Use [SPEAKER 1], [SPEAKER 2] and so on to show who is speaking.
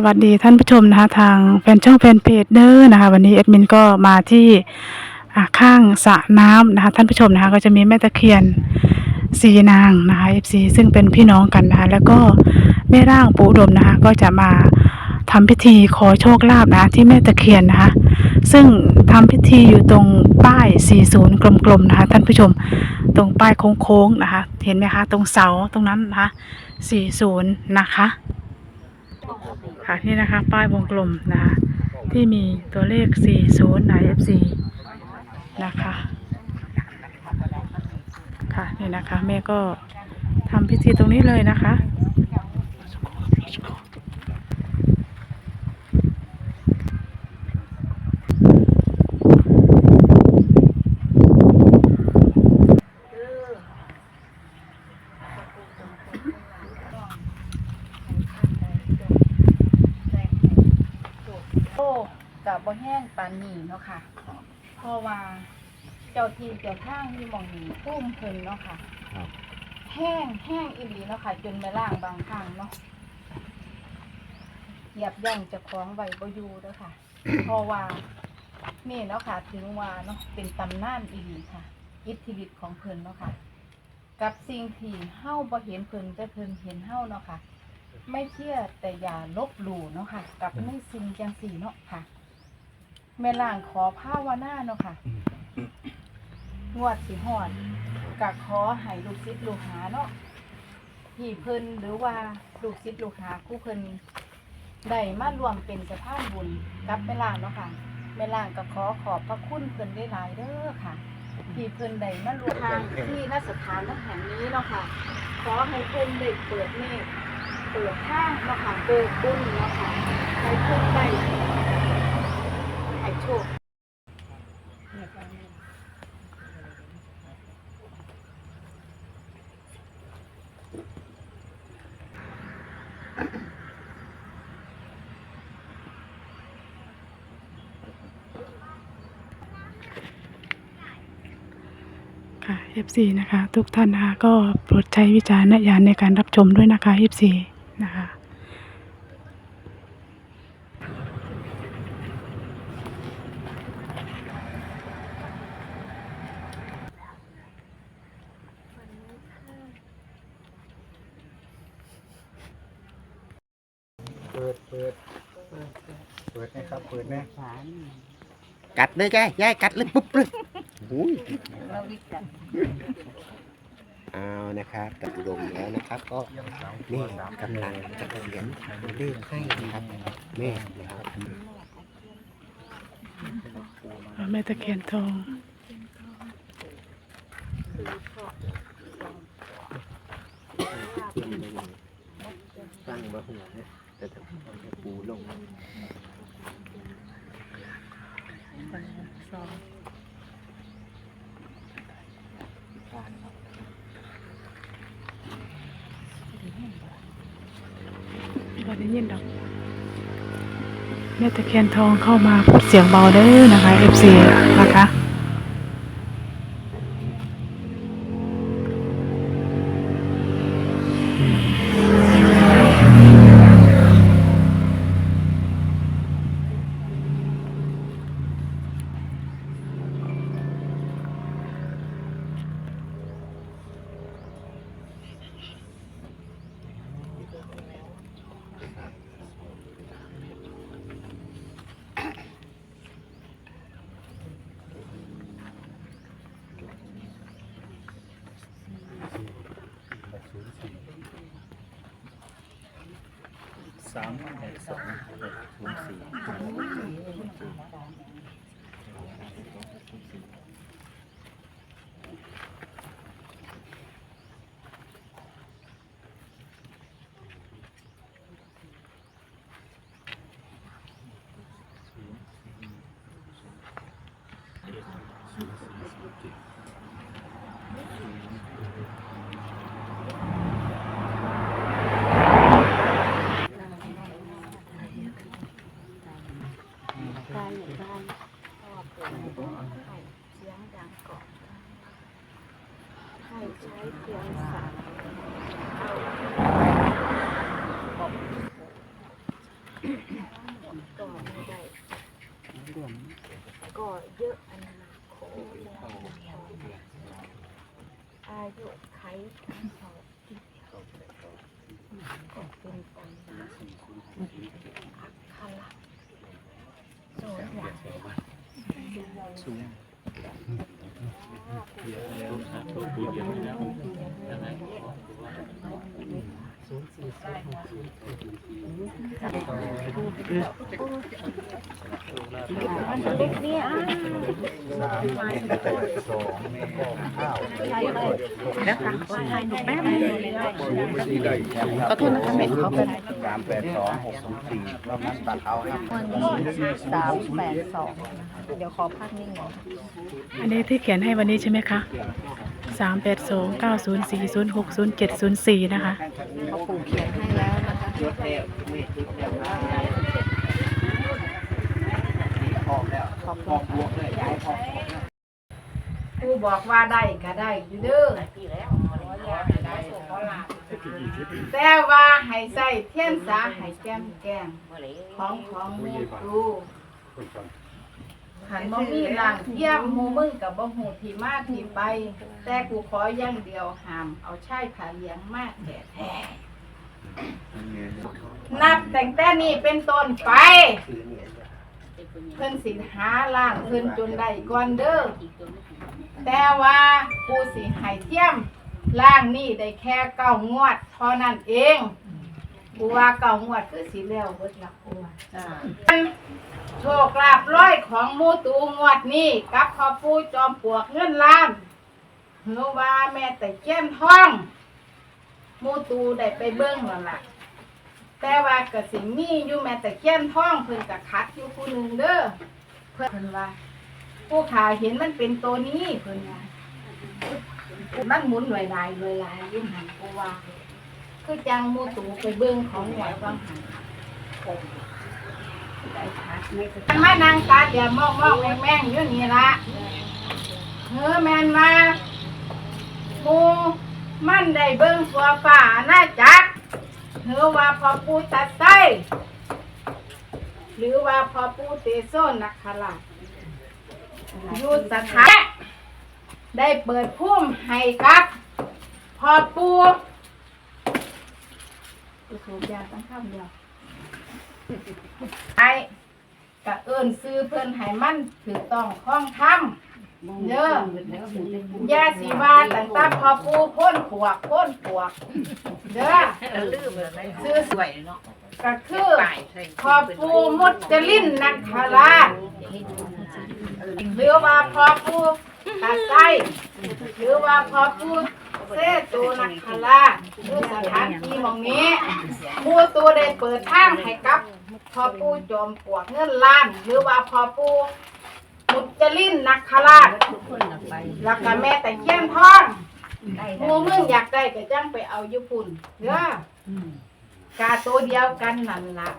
[SPEAKER 1] สวัสดีท่านผู้ชมนะคะทางแฟนช่องแฟนเพจเด้อนะคะ วันนี้แอดมินก็มาที่ข้างสระน้ำนะคะ ท่านผู้ชมนะคะ ก็จะมีแม่ตะเคียนสีนางนะคะ FC ซึ่งเป็นพี่น้องกันนะคะ แล้วก็แม่ร่างปู่ดมนะคะ ก็จะมาทำพิธีขอโชคลาภนะะที่แม่ตะเคียนนะคะ ซึ่งทำพิธีอยู่ตรงป้าย 40 กลมๆนะคะ ท่านผู้ชมตรงป้ายโค้งๆนะคะ เห็นไหมคะ ตรงเสาตรงนั้นนะคะ 40 นะคะ ค่ะนี่นะคะ ป้ายวงกลมนะคะที่มีตัวเลข 40 IFC นะคะ ค่ะนี่นะคะ แม่ก็ทำพิธีตรงนี้เลยนะคะ
[SPEAKER 2] โอ้กับบ่แห้งปานนี้เนาะค่ะเพราะว่าเจ้าที่เจ้าทางที่หมองนี้พุ่มเพิ่นเนาะค่ะ
[SPEAKER 3] ครับ
[SPEAKER 2] แห้งแห้งอีหลีเนาะค่ะ จนแม่ล่างบางครั้งเนาะเหยียบย่างเจะคล้าของไว้บ่อยู่เด้อค่ะ เพราะว่านี่เนาะค่ะถึงว่าเนาะเป็นตำนานอีหลีค่ะ อิทธิฤทธิ์ของเพิ่นเนาะค่ะ กับสิ่งที่เฮาบ่เห็นเพิ่นแต่เพิ่นเห็นเฮาเนาะค่ะ ไม่เชื่อแต่อย่าลบหลู่เนาะค่ะ กับไม่สิ่งจังสี่เนาะค่ะ แม่ล่างขอภาวนาเนาะค่ะ งวดสิหอดกะขอให้ลูกศิษย์ลูกหาเนาะที่เพิ่นหรือว่าลูกศิษย์ลูกหาผู้เพิ่นได้มารวมเป็นสะพานบุญกับแม่ล่างเนาะค่ะแม่ล่างก็ขอขอบพระคุณเพิ่นได้หลายๆเด้อค่ะ ที่เพิ่นได้มารวมทางที่นสถานแห่งนี้เนาะค่ะ ขอให้เพิ่นได้เปิดเมฆเปิดข้างเนาะค่ะเปิดบุญเนาะค่ะให้เพิ่นได้ ค
[SPEAKER 1] ค่ะ FC นะคะ ทุกท่านนะคะก็โปรดใช้วิจารณญาณในการรับชมด้วยนะคะ FC นะคะ
[SPEAKER 3] เปิดเปิดเปิดนะครับเปิดนะ
[SPEAKER 4] กัดเลยยายยายกัดเลยปุ๊บเลยอุ้ย
[SPEAKER 2] เราวิจัย
[SPEAKER 4] เอานะครับกับอุดมแล้วนะครับ ก็นี่กำลังจะเขียนเลขให้นะครับแม่นะครับ
[SPEAKER 1] แม่ตะเคียนทอง
[SPEAKER 4] ตั้งมาหัวเนี่ย จะทำปูลง
[SPEAKER 1] ก็ได้ยินดอกแม่ตะเคียนทองเข้ามาเสียงเบาเด้อนะคะ FC นะคะ
[SPEAKER 3] สามแปดสองหกศูนย์สี่
[SPEAKER 2] การอย่างไรเสียงดังก่อนให้ใช้เพียงสาม
[SPEAKER 5] ก็ไม่ได้ก็เยอะอนนั้นโคอายุไขเขาก็เป็นคนอักขระโสดา
[SPEAKER 3] ตัวปูเดียวนี่แล้วยังไง
[SPEAKER 5] เด็กเนี่ย
[SPEAKER 2] ขอโทษนะคะแม่เขาเป็น
[SPEAKER 6] สามแปดสองหกศูนย์สี่รอบนั้นตัดเอาครับ
[SPEAKER 5] วันนี้สามแปดสองเดี๋ยวขอพักนิ่งหน่อย
[SPEAKER 1] อันนี้ที่เขียนให้วันนี้ใช่ไหมคะ สามแปดสองเก้าศูนย์สี่ศูนย์หกศูนย์เจ็ดศูนย์สี่นะคะ
[SPEAKER 5] เขาปูเขียนให้แล้วนะคะปูบ
[SPEAKER 2] อกว่าได้ก็ได้อยู่เด้อแต่ว่าให้ใส่เทียนสาให้แก้มแก้มของของหมูกู ขันบ่มีร่างเทียมหมูมึงกับบ่หูที่มาที่ไป แต่กูขออย่างเดียวหาม เอาชายผาเลี้ยงมากแก่แท้นับแต่งแต่นี้เป็นต้นไป เพิ่นสิหาล่างเพิ่นจนได้ก่อนเด้อแต่ว่ากูสิให้เทียมล่างนี่ได้แค่เก้างวดเท่านั้นเอง กูว่าเก้างวดคือสิแล้วเบิดละกูว่าโชคลาภร้อยของหมูตูงวดนี้กับพ่อปู่จอมปลวกเงินล้านเฮือว่าแม่แต่เจียนท้องหมูตูได้ไปเบิ้งแล้วล่ะ แต่ว่าก็สิมีอยู่แม่แต่เจียนท้องเพิ่นก็คัดอยู่ผู้หนึงเด้อเพิ่นว่า ผู้ขาเห็นมันเป็นตัวนี้เพิ่นว่ามันหมุนหน่วยลายหน่วยลายยิ่งหันกูว่า คือจังมูตูไปเบิ่งของหวยบางหันมันานางตาเดียมองมองแม่งแม่งอยู่นี่ละเฮ้อแมนมามูมันได้เบิ่งตัวฝ่าหน้าจักเฮ้อว่าพอปูตัดไส้หรือว่าพอปูเตโซนนักขลาดอยู่สถานได้เปิดพุ่มให้กับ พอปู จะสูบยาตั้งข้ามเดียวไอ้กะเอินซื้อเพิ่นให้มันถือต้องคล้องทำเด้อยาสีว่าตั้งแต่พอปูพ่นปวกพ่นปวกเด้อซื้อสวยเนาะก็คือพอปูมุดจะลิ้นนักขราชหรือว่าพอผู้ตัดไส้หรือว่าพอผู้ เสตูนักขลาชคือสถานที่หมองนี้ผู้ตัวได้เปิดทางให้กับพอผู้จอมปลวกเงินล้าน หรือว่าพอผู้มุจลินนักขลาชแล้วก็แม่แต่เขี้ยนทองหมูมึงอยากได้ก็จังไปเอาอยู่ปุ่นเด้อกาตัวเดียวกันนั่นละ